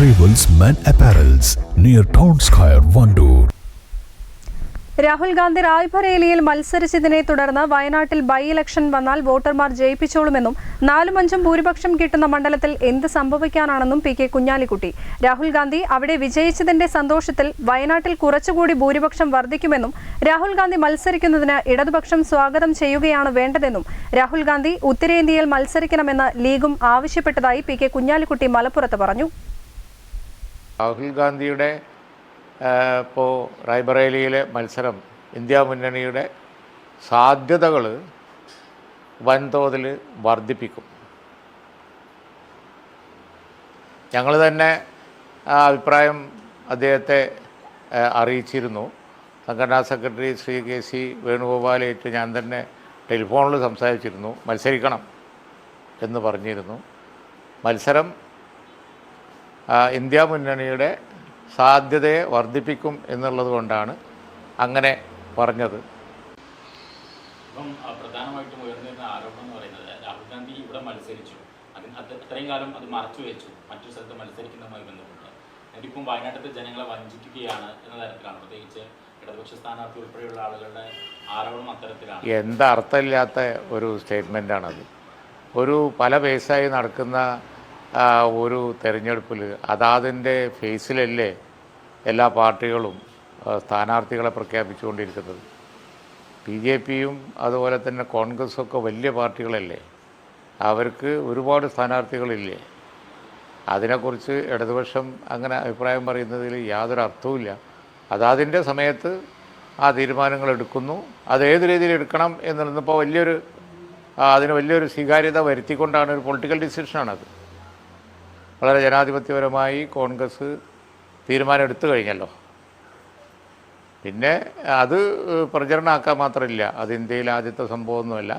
Arrivals Men Apparels near Town Square. Rahul Gandhi റായ്ബറേലിയിൽ മത്സരിച്ചതിനെ തുടർന്ന് വയനാട്ടിൽ by election വന്നാൽ വോട്ടർമാർ ജയിപ്പിച്ചോളുമെന്നും നാലും അഞ്ചും ഭൂരിപക്ഷം കിട്ടുന്ന മണ്ഡലത്തിൽ എന്ത് സംഭവിക്കാനാണെന്നും പി കെ കുഞ്ഞാലിക്കുട്ടി രാഹുൽ ഗാന്ധി അവിടെ വിജയിച്ചതിന്റെ സന്തോഷത്തിൽ വയനാട്ടിൽ കുറച്ചുകൂടി ഭൂരിപക്ഷം വർദ്ധിക്കുമെന്നും രാഹുൽ ഗാന്ധി മത്സരിക്കുന്നതിന് ഇടതുപക്ഷം സ്വാഗതം ചെയ്യുകയാണ് വേണ്ടതെന്നും രാഹുൽ ഗാന്ധി ഉത്തരേന്ത്യയിൽ മത്സരിക്കണമെന്ന് ലീഗും ആവശ്യപ്പെട്ടതായി പി കെ കുഞ്ഞാലിക്കുട്ടി മലപ്പുറത്ത് പറഞ്ഞു രാഹുൽ ഗാന്ധിയുടെ ഇപ്പോൾ റായ്ബറേലിയിലെ മത്സരം ഇന്ത്യ മുന്നണിയുടെ സാധ്യതകൾ വൻതോതിൽ വർദ്ധിപ്പിക്കും. ഞങ്ങൾ തന്നെ ആ അഭിപ്രായം അദ്ദേഹത്തെ അറിയിച്ചിരുന്നു. സംഘടനാ സെക്രട്ടറി ശ്രീ കെ സി വേണുഗോപാലായിട്ട് ഞാൻ തന്നെ ടെലിഫോണിൽ സംസാരിച്ചിരുന്നു. മത്സരിക്കണം എന്ന് പറഞ്ഞിരുന്നു. മത്സരം ഇന്ത്യ മുന്നണിയുടെ സാധ്യതയെ വർദ്ധിപ്പിക്കും എന്നുള്ളത് കൊണ്ടാണ് അങ്ങനെ പറഞ്ഞത്. ഇപ്പം ആ, പ്രധാനമായിട്ടും ഉയർന്നിരുന്ന ആരോപണം എന്ന് പറയുന്നത് രാഹുൽ ഗാന്ധി ഇവിടെ മത്സരിച്ചു. അതിന് അത് അത്രയും കാലം അത് മറച്ചു വെച്ചു. മറ്റൊരു സ്ഥലത്ത് മത്സരിക്കുന്നതുമായി ബന്ധപ്പെട്ട്. എന്നിട്ടിപ്പം വയനാട്ടിലെ ജനങ്ങളെ വഞ്ചിക്കുകയാണ് എന്ന തരത്തിലാണ്. പ്രത്യേകിച്ച് ഇടതുപക്ഷ സ്ഥാനാർത്ഥി ഉൾപ്പെടെയുള്ള ആളുകളുടെ ആരോപണം അത്തരത്തിലാണ്. എന്താ അർത്ഥമില്ലാത്ത ഒരു സ്റ്റേറ്റ്മെന്റാണത് ഒരു പല ബേസായി നടക്കുന്ന ഒരു തെരഞ്ഞെടുപ്പിൽ അതാതിന്റെ ഫേസിലല്ലേ എല്ലാ പാർട്ടികളും സ്ഥാനാർത്ഥികളെ പ്രഖ്യാപിച്ചുകൊണ്ടിരിക്കുന്നത്. ബി ജെ പിയും അതുപോലെ തന്നെ കോൺഗ്രസ്സൊക്കെ വലിയ പാർട്ടികളല്ലേ. അവർക്ക് ഒരുപാട് സ്ഥാനാർത്ഥികളില്ലേ. അതിനെക്കുറിച്ച് ഇടതുപക്ഷം അങ്ങനെ അഭിപ്രായം പറയുന്നതിൽ യാതൊരു അർത്ഥവുമില്ല. അതതിന്റെ സമയത്ത് ആ തീരുമാനങ്ങൾ എടുക്കുന്നു. അത് ഏത് രീതിയിൽ എടുക്കണം എന്നുള്ളതിപ്പോൾ വലിയൊരു അതിന് വലിയൊരു സ്വീകാര്യത വരുത്തിക്കൊണ്ടാണ് ഒരു പൊളിറ്റിക്കൽ ഡിസിഷനാണത്. വളരെ ജനാധിപത്യപരമായി കോൺഗ്രസ് തീരുമാനം എടുത്തു കഴിഞ്ഞല്ലോ. പിന്നെ അത് പ്രചരണമാക്കാൻ മാത്രമില്ല. അത് ഇന്ത്യയിൽ ആദ്യത്തെ സംഭവമൊന്നുമല്ല.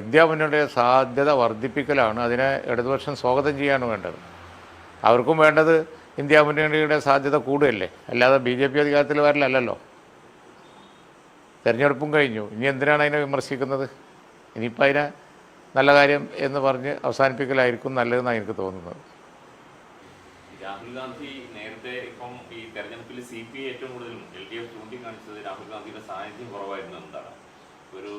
ഇന്ത്യ മുന്നണിയുടെ സാധ്യത വർദ്ധിപ്പിക്കലാണ്. അതിനെ ഇടതുപക്ഷം സ്വാഗതം ചെയ്യാണ് വേണ്ടത്. അവർക്കും വേണ്ടത് ഇന്ത്യ മുന്നണിയുടെ സാധ്യത കൂടുകയല്ലേ? അല്ലാതെ ബി ജെ പി അധികാരത്തിൽ വരലല്ലോ തിരഞ്ഞെടുപ്പും കഴിഞ്ഞു. ഇനി എന്തിനാണ് അതിനെ വിമർശിക്കുന്നത്? ഇനിയിപ്പോൾ അതിനെ നല്ല കാര്യം എന്ന് പറഞ്ഞ് അവസാനിപ്പിക്കലായിരിക്കും നല്ലതെന്നാണ് എനിക്ക് തോന്നുന്നത്. രാഹുൽ ഗാന്ധി നേരത്തെ ഇപ്പം ഈ തെരഞ്ഞെടുപ്പിൽ സി പി ഐ ഏറ്റവും കൂടുതൽ എൽ ഡി എഫ് ചൂണ്ടിക്കാണിച്ചത് രാഹുൽ ഗാന്ധിയുടെ സാന്നിധ്യം കുറവായിരുന്നു എന്താണ് ഒരു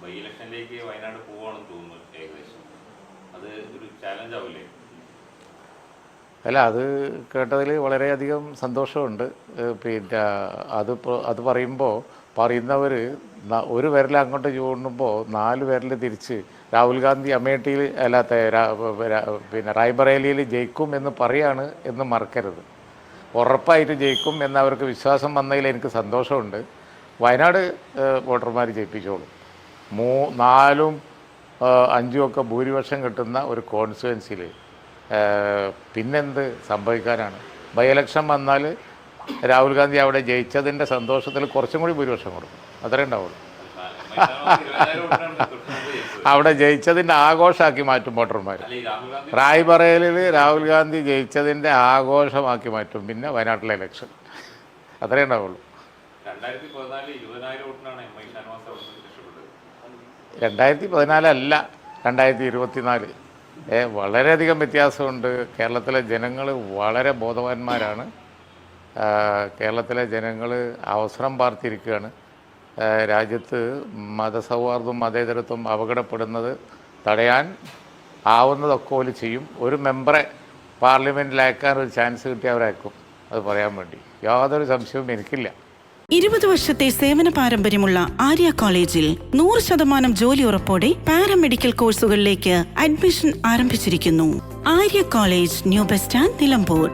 ബൈ ഇലക്ഷനിലേക്ക് വയനാട് പോവാണെന്ന് തോന്നുന്നു ഏകദേശം. അത് ഒരു ചാലഞ്ച് ആവില്ലേ അല്ല അത് കേട്ടതിൽ വളരെയധികം സന്തോഷമുണ്ട്. പിന്നെ അത് അത് പറയുമ്പോൾ പറയുന്നവർ ഒരു വിരൽ അങ്ങോട്ട് ചൂണ്ടുമ്പോൾ നാല് വിരൽ തിരിച്ച് രാഹുൽ ഗാന്ധി അമേഠിയിൽ അല്ലാത്ത പിന്നെ റായ്ബറേലിയിൽ ജയിക്കും എന്ന് പറയാണ് എന്ന് മറക്കരുത്. ഉറപ്പായിട്ട് ജയിക്കും എന്ന് അവർക്ക് വിശ്വാസം വന്നതിൽ എനിക്ക് സന്തോഷമുണ്ട്. വയനാട് വോട്ടർമാർ ജയിപ്പിച്ചോളും. മൂ നാലും അഞ്ചും ഒക്കെ ഭൂരിപക്ഷം കിട്ടുന്ന ഒരു കോൺസ്റ്റുവൻസിയിൽ പിന്നെന്ത് സംഭവിക്കാനാണ്? ബൈ ഇലക്ഷൻ വന്നാൽ രാഹുൽ ഗാന്ധി അവിടെ ജയിച്ചതിന്റെ സന്തോഷത്തിൽ കുറച്ചും കൂടി ഭൂരിപക്ഷം കൊടുക്കും. അത്രേ ഉണ്ടാവുള്ളൂ. അവിടെ ജയിച്ചതിന്റെ ആഘോഷമാക്കി മാറ്റും വോട്ടർമാർ അല്ല രാഹുൽ ഗാന്ധി റായ്ബറേലിൽ രാഹുൽ ഗാന്ധി ജയിച്ചതിന്റെ ആഘോഷമാക്കി മാറ്റും പിന്നെ വയനാട്ടിലെ ഇലക്ഷൻ അത്രേ ഉണ്ടാവുള്ളൂ. രണ്ടായിരത്തി പതിനാലല്ല രണ്ടായിരത്തി ഇരുപത്തിനാല്. വളരെയധികം വ്യത്യാസമുണ്ട്. കേരളത്തിലെ ജനങ്ങൾ വളരെ ബോധവാന്മാരാണ്. കേരളത്തിലെ ജനങ്ങൾ അവസരം പാർത്തിരിക്കുകയാണ്. രാജ്യത്ത് മതസൗഹാർദ്ദവും മതേതരത്വം അപകടപ്പെടുന്നത് തടയാൻ ആവുന്നതൊക്കെ പോലെ ചെയ്യും. ഒരു മെമ്പറെ പാർലമെന്റിൽ അയക്കാൻ ഒരു ചാൻസ് കിട്ടി അവരയക്കും അത് പറയാൻ വേണ്ടി. യാതൊരു സംശയവും എനിക്കില്ല. ഇരുപത് വർഷത്തെ സേവന പാരമ്പര്യമുള്ള ആര്യ കോളേജിൽ നൂറ് ശതമാനം ജോലി ഉറപ്പോടെ പാരാമെഡിക്കൽ കോഴ്സുകളിലേക്ക് അഡ്മിഷൻ ആരംഭിച്ചിരിക്കുന്നു. Arya college new bus stand Nilambur.